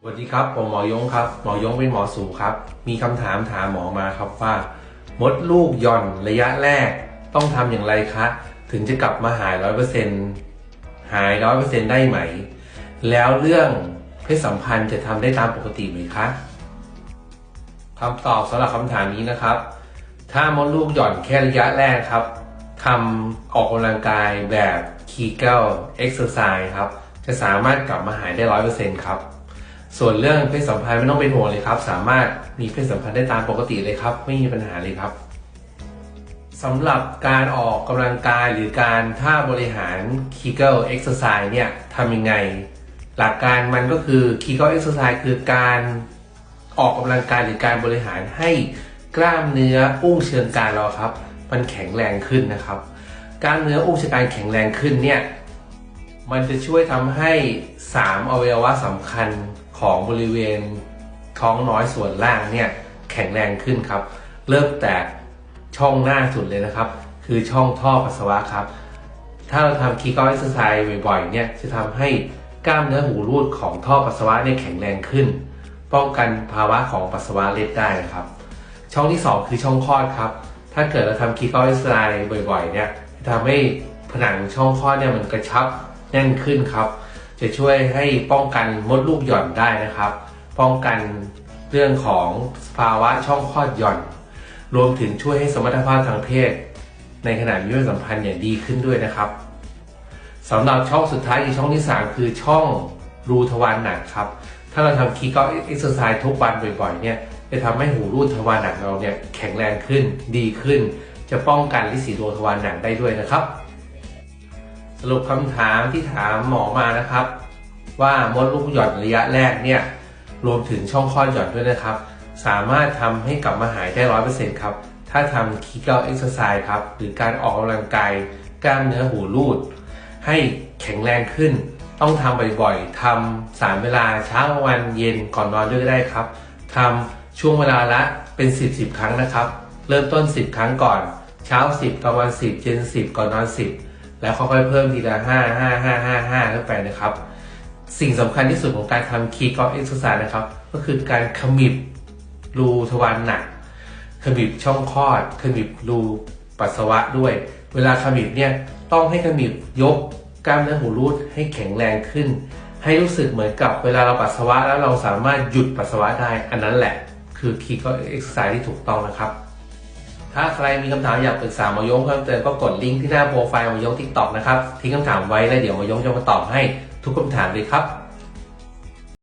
สวัสดีครับ ผมหมอยงครับ หมอยงเป็นหมอสูครับ มีคำถามถามหมอมาครับว่า มดลูกหย่อนระยะแรกต้องทำอย่างไรคะ ถึงจะกลับมาหายร้อยเปอร์เซ็นหายร้อยเปอร์เซ็นได้ไหม แล้วเรื่องเพศสัมพันธ์จะทำได้ตามปกติไหมคะคำตอบสำหรับคำถามนี้นะครับ ถ้ามดลูกหย่อนแค่ระยะแรกครับทำออกกำลังกายแบบคีเกิลเอ็กซ์ไซส์ครับ จะสามารถกลับมาหายได้ร้อยเปอร์เซ็นต์ครับ ส่วนเรื่องเพศสัมพันธ์ไม่ต้องเป็นห่วงเลยครับ สามารถมีเพศสัมพันธ์ได้ตามปกติเลยครับ ไม่มีปัญหาเลยครับสำหรับการออกกำลังกายหรือการท่าบริหาร Kegel Exercise เนี่ยทำยังไง หลักการมันก็คือ Kegel Exercise คือการออกกำลังกายหรือการบริหารให้กล้ามเนื้ออุ้งเชิงกรานเราครับ มันแข็งแรงขึ้นนะครับ กล้ามเนื้ออุ้งเชิงกรานแข็งแรงขึ้นเนี่ยมันจะช่วยทำให้ 3 อวัยวะสำคัญ ของบริเวณท้องน้อยส่วนล่างเนี่ยแข็งแรงขึ้นครับ เริ่มแต่ช่องหน้าสุดเลยนะครับ คือช่องท่อปัสสาวะครับ ถ้าเราทำคีกอเอ็กซ์ไซส์บ่อยๆเนี่ยจะทำให้กล้ามเนื้อหูรูดของท่อปัสสาวะเนี่ยแข็งแรงขึ้น ป้องกันภาวะของปัสสาวะเล็ดได้นะครับ ช่องที่ 2 คือช่องคลอดครับ ถ้าเกิดเราทำคีกอเอ็กซ์ไซส์บ่อยๆเนี่ยจะทำให้ผนังช่องคลอดเนี่ยมันกระชับแน่นขึ้นครับ จะช่วยให้ป้องกันมดลูกหย่อนได้นะครับ ป้องกันเรื่องของภาวะช่องคลอดหย่อน รวมถึงช่วยให้สมรรถภาพทางเพศ ในขณะมีเพศสัมพันธ์อย่างดีขึ้นด้วยนะครับสำหรับช่องสุดท้ายคือช่องที่ 3 คือช่องรูทวารหนักครับ ถ้าเราทำคีก็เอ็กซ์ไซส์ทุกวันบ่อยๆเนี่ยจะทำให้หูรูดทวารหนักเราเนี่ยแข็งแรงขึ้นดีขึ้น จะป้องกันลิสีดวงทวารหนักได้ด้วยนะครับ สรุปคำถามที่ถามหมอมานะครับ ว่ามดลูกหย่อนระยะแรกเนี่ยรวมถึงช่องคลอดหย่อนด้วยนะครับ สามารถทำให้กลับมาหายได้ร้อยเปอร์เซ็นต์ครับ ถ้าทำคีเกลเอ็กซ์ไซส์ครับ หรือการออกกำลังกายกล้ามเนื้อหูรูด ให้แข็งแรงขึ้น ต้องทำบ่อยๆทำสามเวลาเช้าวันเย็นก่อนนอนด้วยก็ได้ครับทำช่วงเวลาละเป็น 10 10 ครั้งนะครับ เริ่มต้น 10 ครั้งก่อน เช้า 10กลางวัน 10 เย็น 10 ก่อนนอน 10 แล้วค่อยๆเพิ่มทีละ5 5 5 5 5ขึ้นไปนะครับ สิ่งสำคัญที่สุดของการทำคีกอล์ฟเอ็กซ์ไซส์นะครับ ก็คือการขมิบรูทวารหนักขมิบช่องคลอดขมิบรูปัสสาวะด้วย เวลาขมิบเนี่ยต้องให้ขมิบยกกล้ามเนื้อหูรูดให้แข็งแรงขึ้น ให้รู้สึกเหมือนกับเวลาเราปัสสาวะแล้วเราสามารถหยุดปัสสาวะได้ อันนั้นแหละ คือคีกอล์ฟเอ็กซ์ไซส์ที่ถูกต้องนะครับ ถ้าใครมีคำถามอยากปรึกษาหมอยงเพิ่มเติมก็กดลิงก์ที่หน้าโปรไฟล์หมอยงทิกตอกนะครับทิ้งคำถามไว้แล้วเดี๋ยวหมอยงจะมาตอบให้ทุกคำถามเลยครับ